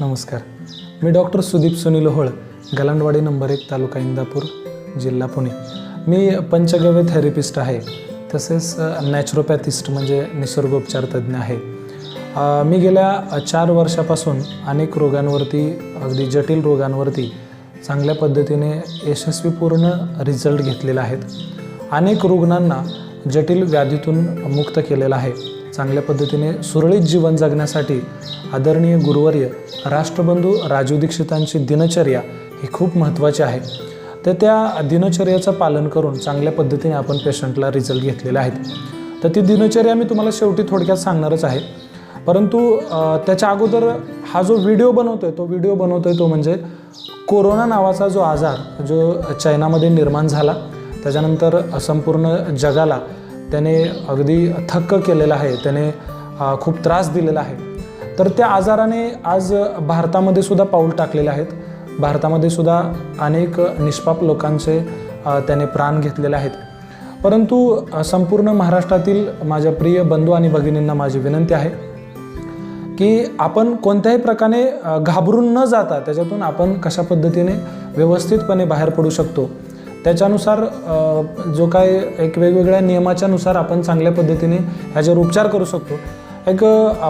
नमस्कार. मी doctor Sudeep Sunil Hol Galandwadi number एक तालुका इंदापूर जिल्हा पुणे. मी पंचगव्य थेरपिस्ट आहे तसेच नॅचरोपॅथिस्ट म्हणजे निसर्गोपचार तज्ज्ञ आहे. मी गेल्या चार वर्षापासून अनेक रोगांवरती अगदी जटिल रोगांवरती चांगल्या पद्धतीने यशस्वीपूर्ण रिझल्ट घेतलेला आहेत अनेक रुग्णांना जटिल व्याधीतून मुक्त केलेलं आहे. चांगल्या पद्धतीने सुरळीत जीवन जगण्यासाठी आदरणीय गुरुवर्य राष्ट्रबंधू राजू दीक्षितांची दिनचर्या ही खूप महत्त्वाची आहे. तर त्या दिनचर्याचं पालन करून चांगल्या पद्धतीने आपण पेशंटला रिझल्ट घेतलेले आहेत. तर ती दिनचर्या मी तुम्हाला शेवटी थोडक्यात सांगणारच आहे. परंतु त्याच्या अगोदर हा जो व्हिडिओ बनवतो आहे तो व्हिडिओ बनवतो आहे तो म्हणजे कोरोना नावाचा जो आजार जो चायनामध्ये निर्माण झाला त्याच्यानंतर संपूर्ण जगाला त्याने अगदी थक्क केलेला आहे त्याने खूप त्रास दिलेला आहे. तर त्या आजाराने आज भारतामध्ये सुद्धा पाऊल टाकलेले आहेत. भारतामध्ये सुद्धा अनेक निष्पाप लोकांचे त्याने प्राण घेतलेले आहेत. परंतु संपूर्ण महाराष्ट्रातील माझ्या प्रिय बंधू आणि भगिनींना माझी विनंती आहे की आपण कोणत्याही प्रकारे घाबरून न जाता त्याच्यातून आपण कशा पद्धतीने व्यवस्थितपणे बाहेर पडू शकतो त्याच्यानुसार जो काय एक वेगवेगळ्या नियमाच्यानुसार आपण चांगल्या पद्धतीने ह्याच्यावर उपचार करू शकतो. एक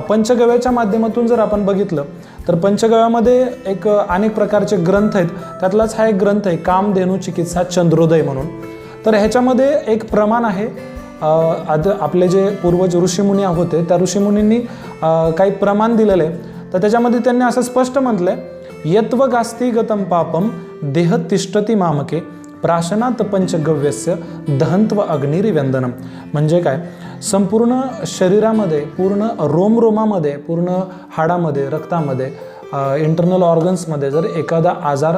पंचगव्याच्या माध्यमातून जर आपण बघितलं तर पंचगव्यामध्ये एक अनेक प्रकारचे ग्रंथ आहेत. त्यातलाच हा एक ग्रंथ आहे कामधेनू चिकित्सा चंद्रोदय म्हणून. तर ह्याच्यामध्ये एक प्रमाण आहे आद आपले जे पूर्वज ऋषीमुनी होते त्या ऋषीमुनींनी काही प्रमाण दिलेलं आहे. तर त्याच्यामध्ये त्यांनी असं स्पष्ट म्हटलंय यत्व गास्ती गतम पापम देह तिष्ठती मामके प्राशनात पंचगव्यस्य दहंत्व अग्निरिव्यंदनम म्हणजे काय? संपूर्ण शरीरामध्ये पूर्ण रोमरोमामध्ये पूर्ण हाडामध्ये रक्तामध्ये इंटरनल ऑर्गन्समध्ये जर एखादा आजार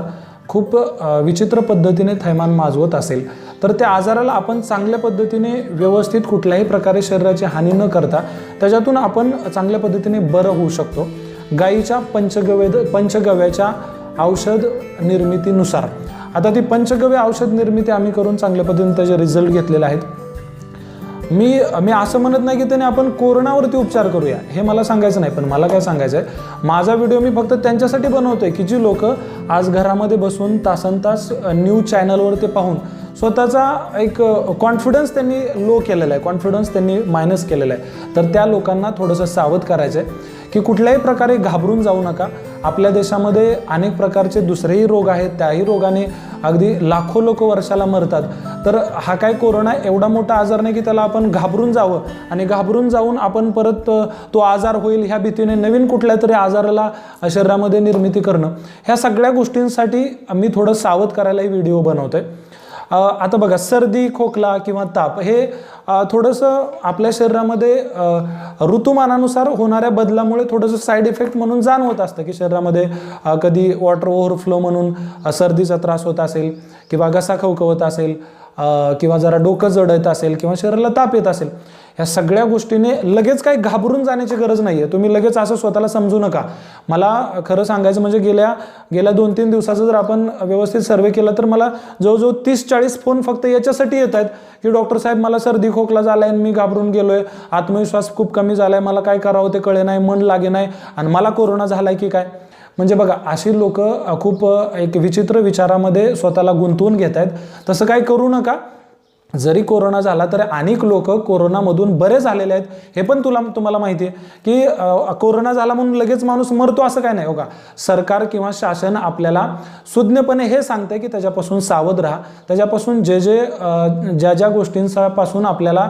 खूप विचित्र पद्धतीने थैमान माजवत असेल तर त्या आजाराला आपण चांगल्या पद्धतीने व्यवस्थित कुठल्याही प्रकारे शरीराची हानी न करता त्याच्यातून आपण चांगल्या पद्धतीने बरं होऊ शकतो. गाईच्या पंचगव्य पंचगव्याच्या औषध निर्मितीनुसार. आता ती पंचगव्य औषध निर्मिती आम्ही करून चांगल्या पद्धतीने त्याचे रिझल्ट घेतलेले आहेत. मी मी असं म्हणत नाही की त्याने आपण कोरोनावरती उपचार करूया हे मला सांगायचं नाही पण मला काय सांगायचं आहे माझा व्हिडिओ मी फक्त त्यांच्यासाठी बनवतोय की जी लोक आज घरामध्ये बसून तासन तास न्यूज चॅनलवरती पाहून स्वतःचा एक कॉन्फिडन्स त्यांनी लो केलेला आहे कॉन्फिडन्स त्यांनी मायनस केलेला आहे. तर त्या लोकांना थोडंसं सावध करायचं आहे की कुठल्याही प्रकारे घाबरून जाऊ नका. आपल्या देशामध्ये अनेक प्रकारचे दुसरेही रोग आहेत त्याही रोगाने अगदी लाखो लोक वर्षाला मरतात. तर हा काय कोरोना एवढा मोठा आजार नाही की त्याला आपण घाबरून जावं आणि घाबरून जाऊन आपण परत तो आजार होईल ह्या भीतीने नवीन कुठल्या तरी आजाराला शरीरामध्ये निर्मिती करणं. ह्या सगळ्या गोष्टींसाठी मी थोडं सावध करायलाही व्हिडिओ बनवतोय. आहे आता बघा सर्दी खोकला किंवा ताप हे थोडंसं आपल्या शरीरामध्ये ऋतुमानानुसार होणाऱ्या बदलामुळे थोडंसं साईड इफेक्ट म्हणून जाणवत असतं की शरीरामध्ये कधी वॉटर ओव्हरफ्लो म्हणून सर्दीचा त्रास होत असेल किंवा घसा खवखवत असेल किंवा जरा डोकं जड येत असेल किंवा शरीराला ताप येत असेल. ह्या सगळ्या गोष्टीने लगेच काही घाबरून जाण्याची गरज नाही आहे तुम्ही लगेच असं स्वतःला समजू नका. मला खरं सांगायचं म्हणजे गेल्या गेल्या दोन तीन दिवसाचं जर आपण व्यवस्थित सर्वे केला तर मला जवळजवळ तीस चाळीस फोन फक्त याच्यासाठी येत आहेत की डॉक्टर साहेब मला सर्दी खोकला झाला आहे मी घाबरून गेलो आहे आत्मविश्वास खूप कमी झाला आहे मला काय करावं ते कळे नाही. मन लागे नाही. आणि मला कोरोना झाला आहे की काय? म्हणजे बघा अशी लोक खूप एक विचित्र विचारामध्ये स्वतःला गुंतवून घेत आहेत. तसं काय करू नका. जरी कोरोना झाला तर अनेक लोक कोरोनामधून बरे झालेले आहेत. हे पण तुला तुम्हाला माहिती आहे की कोरोना झाला म्हणून लगेच माणूस मरतो असं काय नाही हो का? सरकार किंवा शासन आपल्याला सुज्ञपणे हे सांगते की त्याच्यापासून सावध राहा. त्याच्यापासून जे जे ज्या ज्या गोष्टींपासून आपल्याला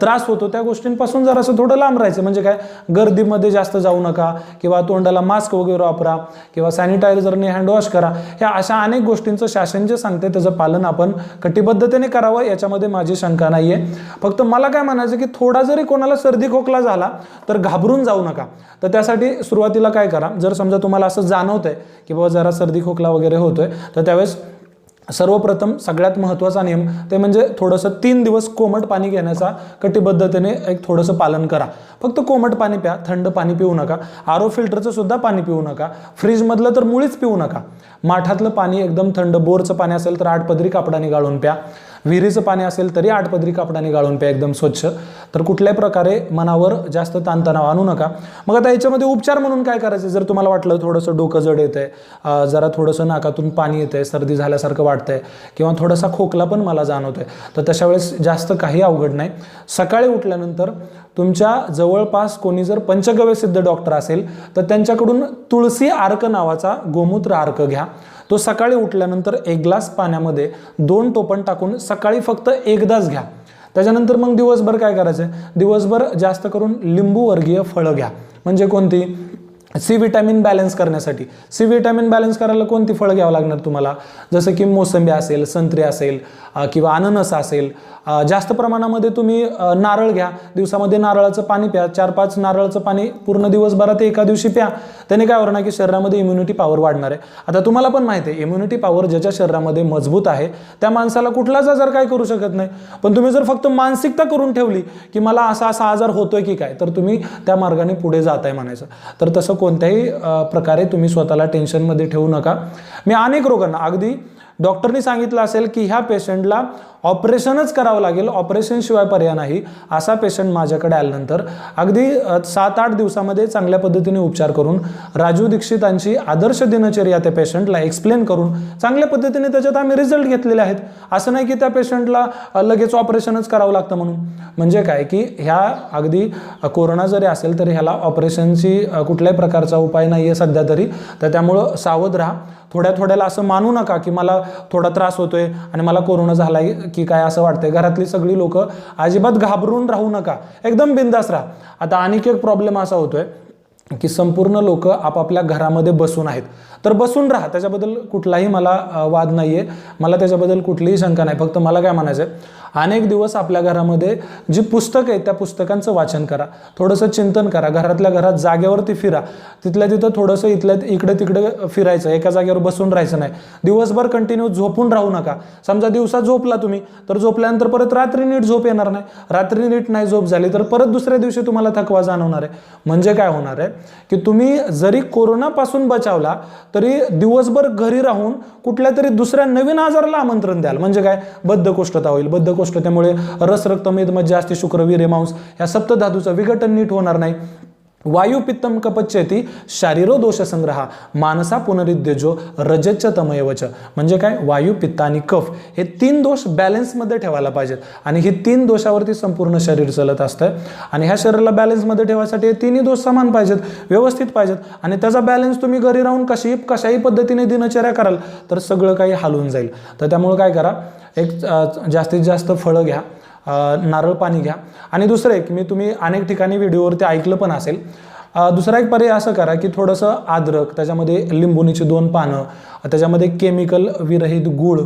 त्रास होतो त्या गोष्टींपासून जरासं थोडं लांब राहायचं. म्हणजे काय? गर्दीमध्ये जास्त जाऊ नका किंवा तोंडाला मास्क वगैरे वापरा किंवा सॅनिटायझरने हँडवॉश करा. ह्या अशा अनेक गोष्टींचं शासन जे सांगते त्याचं पालन आपण कटिबद्धतेने करावं. याच्यामध्ये माझी शंका नाही आहे फक्त मला काय म्हणायचं की थोडा जरी कोणाला सर्दी खोकला झाला तर घाबरून जाऊ नका. तर त्यासाठी सुरुवातीला काय करा जर समजा तुम्हाला असं जाणवतंय की बाबा जरा सर्दी खोकला वगैरे होतोय तर त्यावेळेस सर्वप्रथम सगळ्यात महत्त्वाचा नियम ते म्हणजे थोडंसं तीन दिवस कोमट पाणी घेण्याचा कटिबद्धतेने एक थोडंसं पालन करा. फक्त कोमट पाणी प्या थंड पाणी पिऊ नका. आरो फिल्टरचं सुद्धा पाणी पिऊ नका. फ्रीजमधलं तर मुळीच पिऊ नका. माठातलं पाणी एकदम थंड बोरचं पाणी असेल तर आठ पदरी कापडाने गाळून प्या. विहिरीचं पाणी असेल तरी आठपदरी कापडाने गाळून प्या एकदम स्वच्छ. तर कुठल्याही प्रकारे मनावर जास्त ताणतणाव आणू नका. मग आता याच्यामध्ये उपचार म्हणून काय करायचं? जर तुम्हाला वाटलं थोडंसं डोकं जड येतं आहे जरा थोडंसं नाकातून पाणी येतं आहे सर्दी झाल्यासारखं वाटतं आहे किंवा थोडासा खोकला पण मला जाणवतो आहे तर तशा वेळेस जास्त काही अवघड नाही. सकाळी उठल्यानंतर तुमच्या जवळपास कोणी जर पंचगव्य सिद्ध डॉक्टर असेल तर त्यांच्याकडून तुळसी आर्क नावाचा गोमूत्र अर्क घ्या. तो सकाळी उठल्यानंतर एक ग्लास पाण्यामध्ये दोन टोपण टाकून सकाळी फक्त एकदाच घ्या. त्याच्यानंतर मग दिवसभर काय करायचं दिवसभर जास्त करून लिंबूवर्गीय फळं घ्या. म्हणजे कोणती? सी विटॅमिन बॅलन्स करण्यासाठी. सी विटॅमिन बॅलन्स करायला कोणती फळं घ्यावं लागणार तुम्हाला? जसं की मोसंबी असेल संत्री असेल किंवा अननस असेल जास्त प्रमाणामध्ये तुम्ही नारळ घ्या. दिवसामध्ये नारळाचं पाणी प्या. चार पाच नारळाचं पाणी पूर्ण दिवसभरात एका दिवशी प्या. त्याने काय होणार की शरीरामध्ये इम्युनिटी पॉवर वाढणार आहे. आता तुम्हाला पण माहिती आहे इम्युनिटी पॉवर ज्याच्या शरीरामध्ये मजबूत आहे त्या माणसाला कुठलाच आजार काय करू शकत नाही. पण तुम्ही जर फक्त मानसिकता करून ठेवली की मला असा असा आजार होतोय की काय तर तुम्ही त्या मार्गाने पुढे जाताय म्हणायचं. तर तसं कोणत्याही प्रकारे तुम्ही स्वतःला टेन्शनमध्ये ठेवू नका. मी अनेक रोगांना अगदी डॉक्टरनी सांगितलं असेल की ह्या पेशंटला ऑपरेशनच करावं लागेल ऑपरेशनशिवाय पर्याय नाही असा पेशंट माझ्याकडे आल्यानंतर अगदी सात आठ दिवसामध्ये चांगल्या पद्धतीने उपचार करून राजू दीक्षितांची आदर्श दिनचर्या त्या पेशंटला एक्सप्लेन करून चांगल्या पद्धतीने त्याच्यात आम्ही रिझल्ट घेतलेले आहेत. असं नाही की त्या पेशंटला लगेच ऑपरेशनच करावं लागतं म्हणून. म्हणजे काय की ह्या अगदी कोरोना जरी असेल तरी ह्याला ऑपरेशनची कुठल्याही प्रकारचा उपाय नाही आहे सध्या तरी. तर त्यामुळं सावध राहा. थोड्या थोड्याला असं मानू नका की मला थोडा त्रास होतोय आणि मला कोरोना झाला की काय असं वाटतंय? घरातली सगळी लोक अजिबात घाबरून राहू नका. एकदम बिंदास राहा. आता आणखी एक प्रॉब्लेम असा होतोय की संपूर्ण लोक आपापल्या घरामध्ये बसून आहेत. तर बसून राहा. त्याच्याबद्दल कुठलाही मला वाद नाही आहे मला त्याच्याबद्दल कुठलीही शंका नाही. फक्त मला काय म्हणायचं आहे अनेक दिवस आपल्या घरामध्ये जी पुस्तकं आहेत त्या पुस्तकांचं वाचन करा. थोडंसं चिंतन करा. घरातल्या घरात जागेवरती फिरा. तिथल्या तिथं थोडंसं इथल्या इकडे तिकडे फिरायचं. एका जागेवर बसून राहायचं नाही. दिवसभर कंटिन्यू झोपून राहू नका. समजा दिवसा झोपला तुम्ही तर झोपल्यानंतर परत रात्री नीट झोप येणार नाही. रात्री नीट नाही झोप झाली तर परत दुसऱ्या दिवशी तुम्हाला थकवा जाणवणार आहे. म्हणजे काय होणार आहे? की तुम्ही जरी कोरोनापासून बचावला तरी दिवसभर घरी राहून कुठल्या तरी दुसऱ्या नवीन आजाराला आमंत्रण द्याल. म्हणजे काय? बद्धकोष्ठता होईल. बद्धकोष्ठतेमुळे रसरक्तमेद रक्त मज्जा असते शुक्र वीर्य मांस या सप्तधातूचं विघटन नीट होणार नाही. वायुपित्तम कपच्यती शारीरो दोष संग्रहा मानसा पुनरुद्योजो रजच तमयवच. म्हणजे काय? वायू पित्त आणि कफ हे तीन दोष बॅलन्समध्ये ठेवायला पाहिजेत. आणि ही तीन दोषावरती संपूर्ण शरीर चलत असतं. आणि ह्या शरीराला बॅलन्समध्ये ठेवायसाठी हे तिन्ही दोष समान पाहिजेत व्यवस्थित पाहिजेत. आणि त्याचा बॅलन्स तुम्ही घरी राहून कशी कशाही पद्धतीने दिनचर्या कराल तर सगळं काही हलवून जाईल. तर त्यामुळं काय करा एक जास्तीत जास्त फळं घ्या. नारळ पाणी घ्या. आणि दुसरं एक मी तुम्ही अनेक ठिकाणी व्हिडिओवरती ऐकलं पण असेल. दुसरा एक पर्याय असं करा की थोडंसं अद्रक त्याच्यामध्ये लिंबोणीची दोन पानं त्याच्यामध्ये केमिकल विरहित गूळ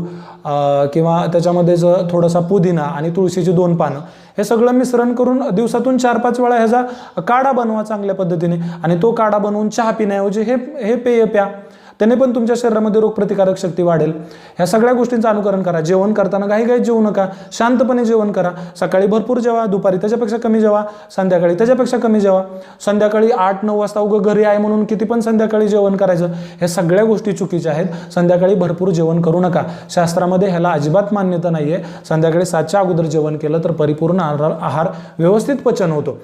किंवा त्याच्यामध्ये जर थोडासा पुदिना आणि तुळशीची दोन पानं हे सगळं मिश्रण करून दिवसातून चार पाच वेळा ह्याचा काढा बनवा चांगल्या पद्धतीने. आणि तो काढा बनवून चहा पिण्याऐवजी हे हे पेय प्या. त्याने पण तुमच्या शरीरामध्ये रोगप्रतिकारक शक्ती वाढेल. ह्या सगळ्या गोष्टींचं अनुकरण करा. जेवण करताना काही काही जेवू नका. शांतपणे जेवण करा. सकाळी भरपूर जेवा. दुपारी त्याच्यापेक्षा कमी जेवा. संध्याकाळी त्याच्यापेक्षा कमी जेवा. संध्याकाळी आठ नऊ वाजता उगं घरी आहे म्हणून किती पण संध्याकाळी जेवण करायचं. ह्या सगळ्या गोष्टी चुकीच्या आहेत. संध्याकाळी भरपूर जेवण करू नका. शास्त्रामध्ये ह्याला अजिबात मान्यता नाही आहे संध्याकाळी सातच्या अगोदर जेवण केलं तर परिपूर्ण आहार आहार व्यवस्थित पचन होतो.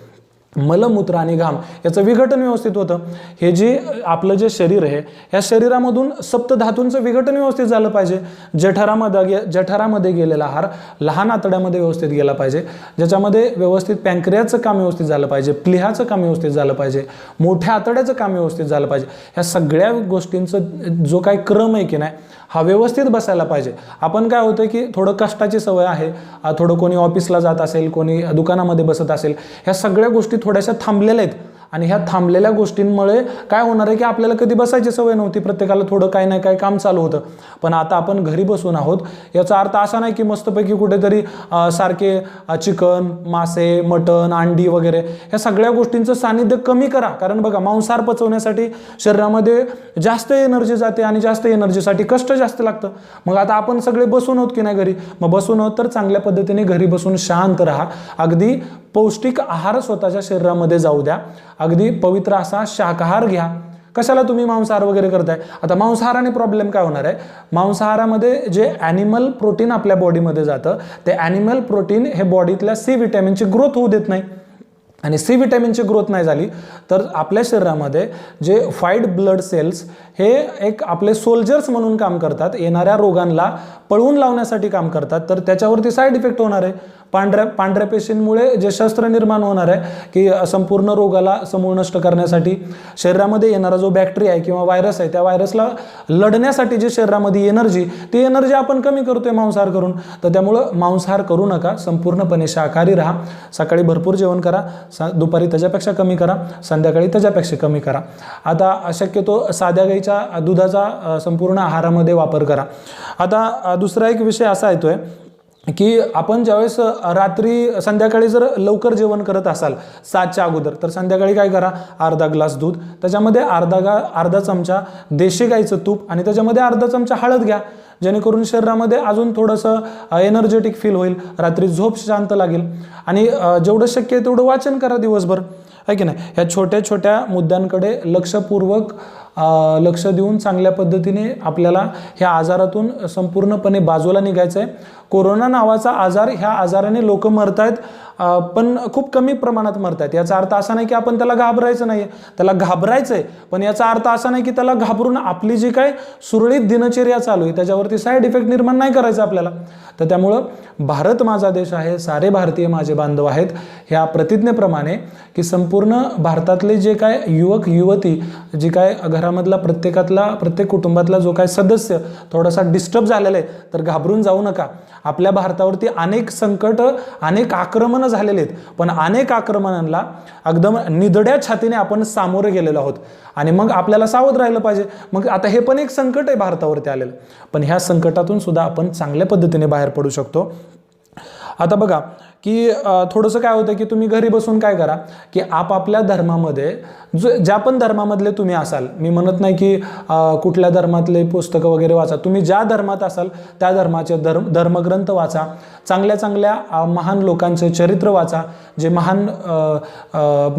मलमूत्र आणि घाम. याचं विघटन व्यवस्थित होतं. हे जे आपलं जे शरीर आहे या शरीरामधून सप्तधातूंचं विघटन व्यवस्थित झालं पाहिजे. जठरामध्ये गे जठरामध्ये गेलेला आहार लहान आतड्यामध्ये व्यवस्थित गेला पाहिजे. ज्याच्यामध्ये व्यवस्थित पॅनक्रियाचं काम व्यवस्थित झालं पाहिजे. प्लिहाचं काम व्यवस्थित झालं पाहिजे. मोठ्या आतड्याचं काम व्यवस्थित झालं पाहिजे. ह्या सगळ्या गोष्टींचं जो काही क्रम आहे की नाही हा व्यवस्थित बसायला पाहिजे. आपण काय होतं की थोडं कष्टाची सवय आहे थोडं कोणी ऑफिसला जात असेल कोणी दुकानामध्ये बसत असेल ह्या सगळ्या गोष्टी थोड्याशा थांबलेल्या आहेत. आणि ह्या थांबलेल्या गोष्टींमुळे काय होणार आहे की आपल्याला कधी बसायची सवय नव्हती प्रत्येकाला थोडं काही ना काही काम चालू होतं. पण आता आपण घरी बसून आहोत. याचा अर्थ असा नाही की मस्तपैकी कुठेतरी सारखे चिकन मासे मटण अंडी वगैरे ह्या सगळ्या गोष्टींचं सानिध्य कमी करा. कारण बघा मांसाहार पचवण्यासाठी शरीरामध्ये जास्त एनर्जी जाते आणि जास्त एनर्जीसाठी कष्ट जास्त लागतं. मग आता आपण सगळे बसून आहोत की नाही घरी? मग बसून आहोत तर चांगल्या पद्धतीने घरी बसून शांत राहा. अगदी पौष्टिक आहार स्वतःच्या शरीरामध्ये जाऊ द्या. अगदी पवित्र असा शाकाहार घ्या. कशाला तुम्ही मांसाहार वगैरे करताय? आता मांसाहाराने प्रॉब्लेम काय होणार आहे? मांसाहारामध्ये जे ॲनिमल प्रोटीन आपल्या बॉडीमध्ये जातं ते ॲनिमल प्रोटीन हे बॉडीतल्या सी विटॅमिनची ग्रोथ होऊ देत नाही. आणि सी विटॅमिनची ग्रोथ नाही झाली तर आपल्या शरीरामध्ये जे फाईट ब्लड सेल्स हे एक आपले सोल्जर्स म्हणून काम करतात येणाऱ्या रोगांना पळवून लावण्यासाठी काम करतात तर त्याच्यावरती साईड इफेक्ट होणार आहे. पांढऱ्या पांढऱ्या पेशींमुळे जे शस्त्र निर्माण होणार आहे की संपूर्ण रोगाला समूळ नष्ट करण्यासाठी शरीरामध्ये येणारा जो बॅक्टेरिया आहे किंवा व्हायरस आहे त्या व्हायरसला लढण्यासाठी जी शरीरामध्ये एनर्जी ती एनर्जी आपण कमी करतोय मांसाहार करून. तर त्यामुळं मांसाहार करू नका संपूर्णपणे शाकाहारी राहा. सकाळी भरपूर जेवण करा. सा दुपारी त्याच्यापेक्षा कमी करा संध्याकाळी त्याच्यापेक्षा कमी करा. आता शक्यतो साध्या गाईच्या दुधाचा संपूर्ण आहारामध्ये वापर करा. आता दुसरा एक विषय असा येतोय की आपण ज्यावेळेस रात्री संध्याकाळी जर लवकर जेवण करत असाल सातच्या अगोदर तर संध्याकाळी काय करा? अर्धा ग्लास दूध. त्याच्यामध्ये अर्धा गा अर्धा चमचा देशी गाईचं तूप आणि त्याच्यामध्ये अर्धा चमचा हळद घ्या. जेणेकरून शरीरामध्ये अजून थोडंसं एनर्जेटिक फील होईल रात्री झोप शांत लागेल. आणि जेवढं शक्य आहे तेवढं वाचन करा दिवसभर. आहे की नाही? ह्या छोट्या छोट्या मुद्द्यांकडे लक्षपूर्वक लक्ष देऊन चांगल्या पद्धतीने आपल्याला ह्या आजारातून संपूर्णपणे बाजूला निघायचं आहे कोरोना नावाचा आजार ह्या आजाराने लोक मरत आहेत पण खूप कमी प्रमाणात मरत आहेत याचा अर्थ असा नाही की आपण त्याला घाबरायचं नाही त्याला घाबरायचं आहे पण याचा अर्थ असा नाही की त्याला घाबरून आपली जी काय सुरळीत दिनचर्या चालू आहे त्याच्यावरती साईड इफेक्ट निर्माण नाही करायचं आपल्याला. तर त्यामुळं भारत माझा देश आहे सारे भारतीय माझे बांधव आहेत ह्या प्रतिज्ञेप्रमाणे की संपूर्ण भारतातले जे काय युवक युवती जी काय घरामधला प्रत्येकातला प्रत्येक कुटुंबातला जो काय सदस्य थोडासा डिस्टर्ब झालेला आहे तर घाबरून जाऊ नका. आपल्या भारतावरती अनेक संकट अनेक आक्रमणं झालेले आहेत. पण अनेक आक्रमणांना एकदम निधड्या छातीने आपण सामोरे गेलेलो आहोत. आणि मग आपल्याला सावध राहिलं पाहिजे. मग आता हे पण एक संकट आहे भारतावरती आलेलं. पण ह्या संकटातून सुद्धा आपण चांगल्या पद्धतीने बाहेर पडू शकतो. आता बघा की थोडंसं काय होतं की तुम्ही घरी बसून काय करा की आपापल्या धर्मामध्ये जो ज्या पण धर्मामधले तुम्ही असाल मी म्हणत नाही की कुठल्या धर्मातले पुस्तकं वगैरे वाचा तुम्ही ज्या धर्मात असाल त्या धर्माचे धर्म धर्मग्रंथ वाचा चांगल्या चांगल्या महान लोकांचे चरित्र वाचा जे महान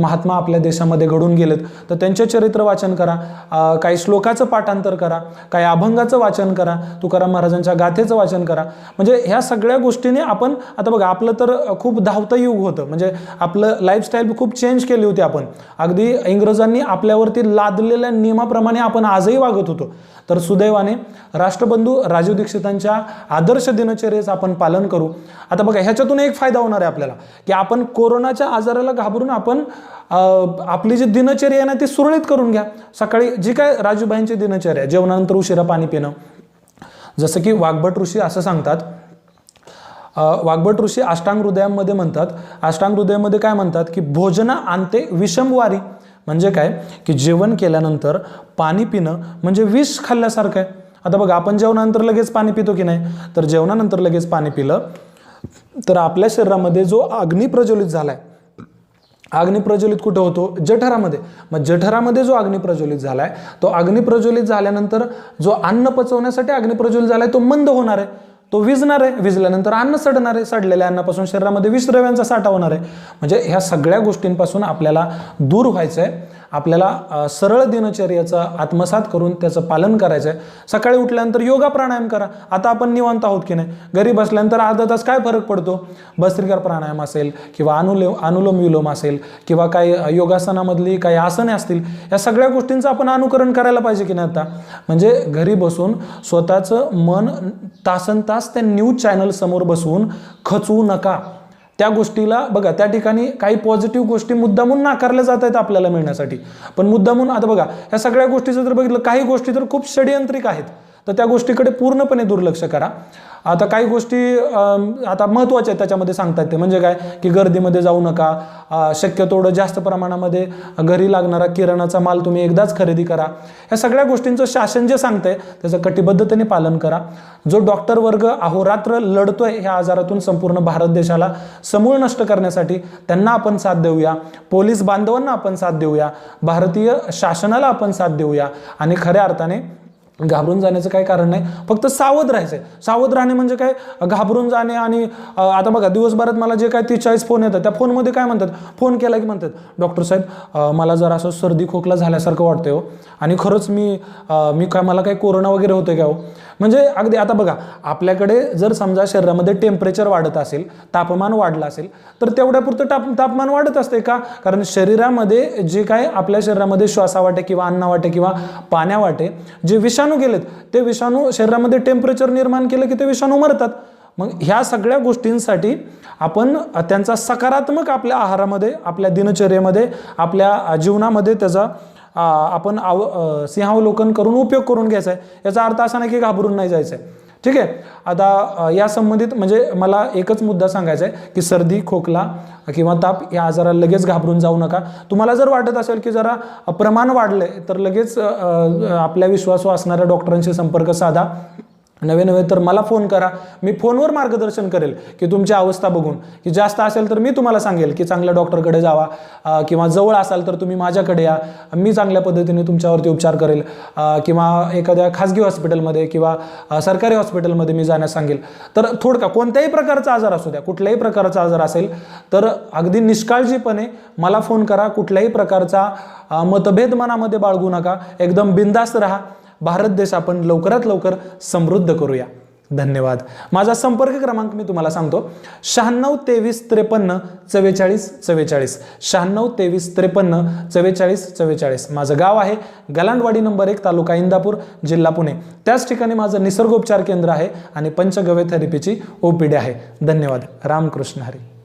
महात्मा आपल्या देशामध्ये घडून गेलेत तर त्यांचे चरित्र वाचन करा काही श्लोकाचं पाठांतर करा काही अभंगाचं वाचन करा तुकाराम महाराजांच्या गाथेचं वाचन करा. म्हणजे ह्या सगळ्या गोष्टीने आपण आता बघा आपलं तर खूप धावतं युग होतं. म्हणजे आपलं लाईफस्टाईल खूप चेंज केली होती आपण. अगदी इंग्रजांनी आपल्यावरती लादलेल्या नियमाप्रमाणे आपण आजही वागत होतो. तर सुदैवाने राष्ट्रबंधू राजीव दीक्षितांच्या आदर्श दिनचर्येचं आपण पालन करू. आता बघा ह्याच्यातून एक फायदा होणार आहे आपल्याला की आपण कोरोनाच्या आजाराला घाबरून आपण आपली जी दिनचर्या आहे ना ती सुरळीत करून घ्या. सकाळी जी काय राजूबाईंची दिनचर्या जेवणानंतर उशिरा पाणी पिणं. जसं की वाघभट ऋषी असं सांगतात वाग्भट वाघभट ऋषी अष्टांग हृदयामध्ये म्हणतात. अष्टांग हृदयामध्ये काय म्हणतात की भोजना आणते विषमवारी म्हणजे काय? की जेवण केल्यानंतर पाणी पिणं म्हणजे विष खाल्ल्यासारखं आहे. आता बघा आपण जेवणानंतर लगेच पाणी पितो की नाही? तर जेवणानंतर लगेच पाणी पिलं तर आपल्या शरीरामध्ये जो अग्नी प्रज्वलित झाला आहे अग्नी प्रज्वलित कुठं होतो? जठरामध्ये. मग जठरामध्ये जो अग्नी प्रज्वलित झाला आहे तो अग्नी प्रज्वलित झाल्यानंतर जो अन्न पचवण्यासाठी अग्नी प्रज्वलित झाला आहे तो मंद होणार आहे. तो विजणार आहे विजल्यानंतर अन्न सडणार आहे सडलेल्या अन्नापासून शरीरामध्ये विषद्रव्यांचा साठा होणार आहे. म्हणजे ह्या सगळ्या गोष्टींपासून आपल्याला दूर व्हायचं आहे आपल्याला सरळ दिनचर्याचं आत्मसात करून त्याचं पालन करायचं आहे सकाळी उठल्यानंतर योगा प्राणायाम करा. आता आपण निवांत आहोत की नाही? घरी बसल्यानंतर अर्धा तास काय फरक पडतो? भस्त्रिकार प्राणायाम असेल किंवा अनुलो अनुलोम विलोम असेल किंवा काही योगासनामधली काही आसने असतील या सगळ्या गोष्टींचं आपण अनुकरण करायला पाहिजे की नाही आता? म्हणजे घरी बसून स्वतःचं मन तासन तास त्या न्यूज चॅनल समोर बसवून खचवू नका. त्या गोष्टीला बघा त्या ठिकाणी काही पॉझिटिव्ह गोष्टी मुद्दामून नाकारल्या जात आहेत आपल्याला मिळण्यासाठी. पण मुद्दामून आता बघा ह्या सगळ्या गोष्टीचं जर बघितलं काही गोष्टी तर खूप षडयंत्रिक आहेत. तर त्या गोष्टीकडे पूर्णपणे दुर्लक्ष करा. आता काही गोष्टी आता महत्त्वाच्या आहेत त्याच्यामध्ये सांगतात ते. म्हणजे काय? की गर्दीमध्ये जाऊ नका. शक्यतोडं जास्त प्रमाणामध्ये घरी लागणारा किराणाचा माल तुम्ही एकदाच खरेदी करा. ह्या सगळ्या गोष्टींचं शासन जे सांगतंय त्याचं कटिबद्धतेने पालन करा. जो डॉक्टर वर्ग अहोरात्र लढतोय ह्या आजारातून संपूर्ण भारत देशाला समूळ नष्ट करण्यासाठी त्यांना आपण साथ देऊया. पोलीस बांधवांना आपण साथ देऊया. भारतीय शासनाला आपण साथ देऊया. आणि खऱ्या अर्थाने घाबरून जाण्याचं काही कारण नाही. फक्त सावध राहायचं आहे सावध राहणे म्हणजे काय? घाबरून जाणे आणि आता बघा दिवसभरात मला जे काय तीस चाळीस फोन येतात त्या फोनमध्ये काय म्हणतात? फोन केला की म्हणतात डॉक्टर साहेब मला जर असं सर्दी खोकला झाल्यासारखं वाटतंय हो. आणि खरंच मी मी काय मला काय कोरोना वगैरे होतं का हो? म्हणजे अगदी आता बघा आपल्याकडे जर समजा शरीरामध्ये टेम्परेचर वाढत असेल तापमान वाढलं असेल तर तेवढ्यापुरतं ताप तापमान वाढत असते का? कारण शरीरामध्ये जे काय आपल्या शरीरामध्ये श्वासावाटे किंवा अन्नावाटे किंवा पाण्यावाटे जे विषाणू गेलेत. ते विषाणू शरीरामध्ये टेम्परेचर निर्माण केलं की ते विषाणू मरतात. मग ह्या सगळ्या गोष्टींसाठी आपण त्यांचा सकारात्मक आपल्या आहारामध्ये आपल्या दिनचर्येमध्ये आपल्या जीवनामध्ये त्याचा आपण आव सिंहावलोकन करून उपयोग करून घ्यायचा आहे. याचा अर्थ असा नाही की घाबरून नाही जायचं आहे. ठीक आहे? आता या संबंधित म्हणजे मला एकच मुद्दा सांगायचा आहे की सर्दी खोकला किंवा ताप या आजाराला लगेच घाबरून जाऊ नका. तुम्हाला जर वाटत असेल की जरा प्रमाण वाढलंय तर लगेच आपल्या विश्वासू असणाऱ्या डॉक्टरांशी संपर्क साधा. नवे नवे तर मला फोन करा. मी फोनवर मार्गदर्शन करेल की तुमची अवस्था बघून. की जास्त असेल तर मी तुम्हाला सांगेल की चांगल्या डॉक्टरकडे जावा किंवा जवळ असाल तर तुम्ही माझ्याकडे या. मी चांगल्या पद्धतीने तुमच्यावरती उपचार करेल. किंवा एखाद्या खाजगी हॉस्पिटलमध्ये किंवा सरकारी हॉस्पिटलमध्ये मी जाण्यास सांगेल. तर थोडका कोणत्याही प्रकारचा आजार असू द्या कुठल्याही प्रकारचा आजार असेल तर अगदी निष्काळजीपणे मला फोन करा. कुठल्याही प्रकारचा मतभेद मनामध्ये बाळगू नका. एकदम बिंदास्त राहा. भारत देश आपण लवकरात लवकर समृद्ध करूया. धन्यवाद. माझा संपर्क क्रमांक मी तुम्हाला सांगतो. शहाण्णव तेवीस त्रेपन्न चव्वेचाळीस चव्वेचाळीस. शहाण्णव तेवीस त्रेपन्न चव्वेचाळीस चव्वेचाळीस. माझं गाव आहे गलांडवाडी नंबर एक तालुका इंदापूर जिल्हा पुणे. त्याच ठिकाणी माझं निसर्गोपचार केंद्र आहे आणि पंचगव्य थेरपीची ओपीडी आहे. धन्यवाद. रामकृष्ण हरी.